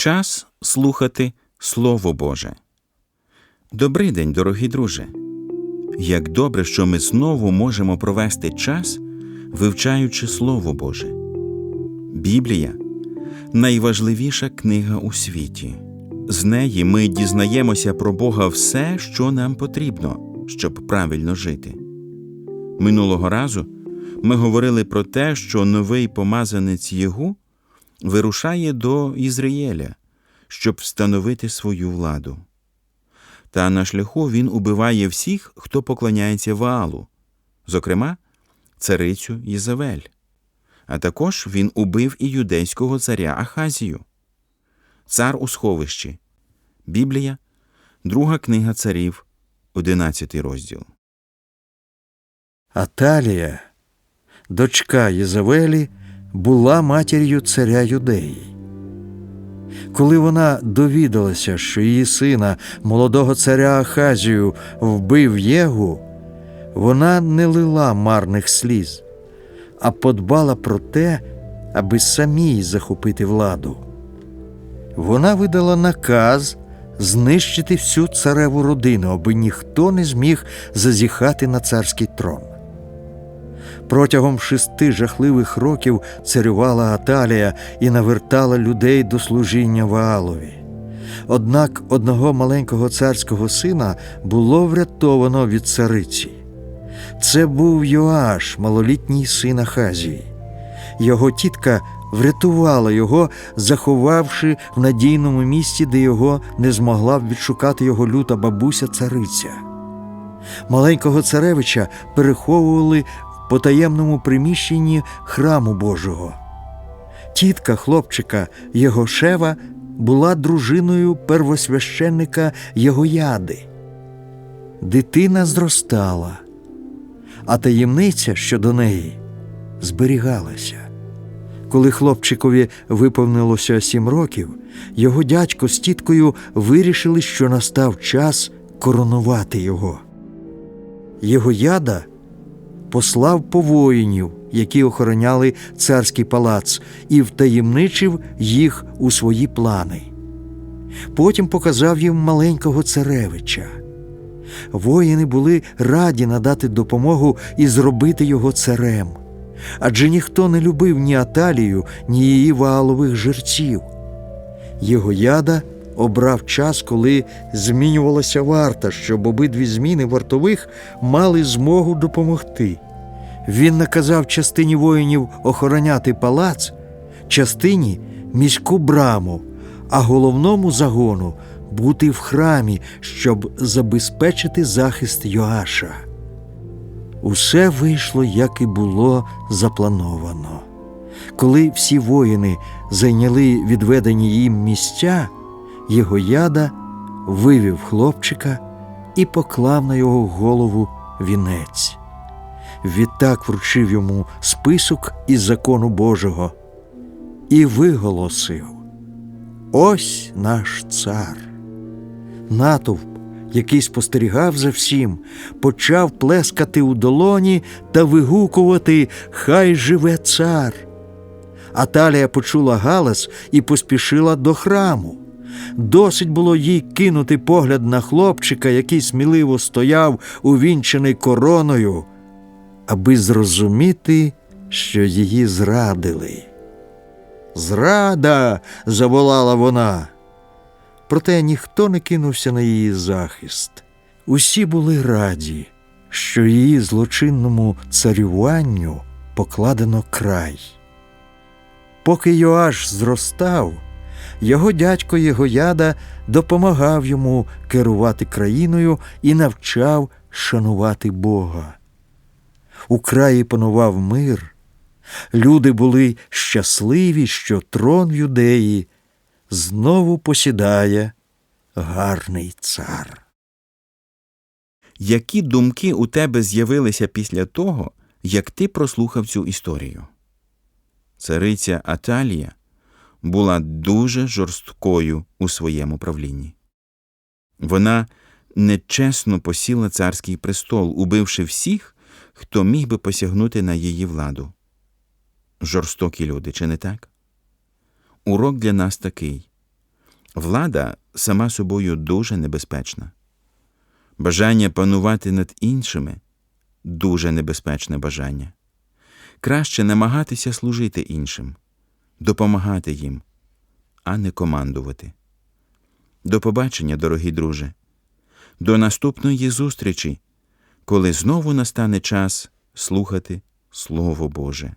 Час слухати Слово Боже. Добрий день, дорогі друже. Як добре, що ми знову можемо провести час, вивчаючи Слово Боже. Біблія найважливіша книга у світі. З неї ми дізнаємося про Бога все, що нам потрібно, щоб правильно жити. Минулого разу ми говорили про те, що новий помазанець Єгу вирушає до Ізраїля, щоб встановити свою владу. Та на шляху він убиває всіх, хто поклоняється Ваалу, зокрема, царицю Єзавель. А також він убив і юдейського царя Ахазію. Цар у сховищі. Біблія, друга книга царів, 11 розділ. Аталія, дочка Єзавелі, була матір'ю царя Юдеї. Коли вона довідалася, що її сина, молодого царя Ахазію, вбив Єгу, вона не лила марних сліз, а подбала про те, аби самій захопити владу. Вона видала наказ знищити всю цареву родину, аби ніхто не зміг зазіхати на царський трон. Протягом шести жахливих років царювала Аталія і навертала людей до служіння Ваалові. Однак одного маленького царського сина було врятовано від цариці. Це був Йоаш, малолітній син Ахазії. Його тітка врятувала його, заховавши в надійному місці, де його не змогла б відшукати його люта бабуся цариця. Маленького царевича переховували потаємному приміщенні храму Божого. Тітка хлопчика Єгошева була дружиною первосвященника Єгояди. Дитина зростала, а таємниця щодо неї зберігалася. Коли хлопчикові виповнилося сім років, його дядько з тіткою вирішили, що настав час коронувати його. Його яда послав по воїнів, які охороняли царський палац, і втаємничив їх у свої плани. Потім показав їм маленького царевича. Воїни були раді надати допомогу і зробити його царем. Адже ніхто не любив ні Аталію, ні її ваалових жерців. Його яда обрав час, коли змінювалася варта, щоб обидві зміни вартових мали змогу допомогти. Він наказав частині воїнів охороняти палац, частині міську браму, а головному загону бути в храмі, щоб забезпечити захист Йоаша. Усе вийшло, як і було заплановано. Коли всі воїни зайняли відведені їм місця, його яда вивів хлопчика і поклав на його голову вінець. Відтак вручив йому список із закону Божого і виголосив: Ось наш цар. Натовп який спостерігав за всім, почав плескати у долоні та вигукувати Хай живе цар. Аталія почула галас і поспішила до храму. Досить було їй кинути погляд на хлопчика, який сміливо стояв, увінчений короною, аби зрозуміти, що її зрадили. Зрада. заволала вона. Проте ніхто не кинувся на її захист. Усі були раді, що її злочинному царюванню покладено край. Поки Йоаш зростав, його дядько Єгояда допомагав йому керувати країною і навчав шанувати Бога. У краї панував мир. Люди були щасливі, що трон юдеї знову посідає гарний цар. Які думки у тебе з'явилися після того, як ти прослухав цю історію? Цариця Аталія була дуже жорсткою у своєму правлінні. Вона нечесно посіла царський престол, убивши всіх, хто міг би посягнути на її владу. Жорстокі люди, чи не так? Урок для нас такий Влада сама собою дуже небезпечна. Бажання панувати над іншими дуже небезпечне бажання. Краще намагатися служити іншим, допомагати їм, а не командувати. До побачення, дорогі друже, до наступної зустрічі, коли знову настане час слухати Слово Боже.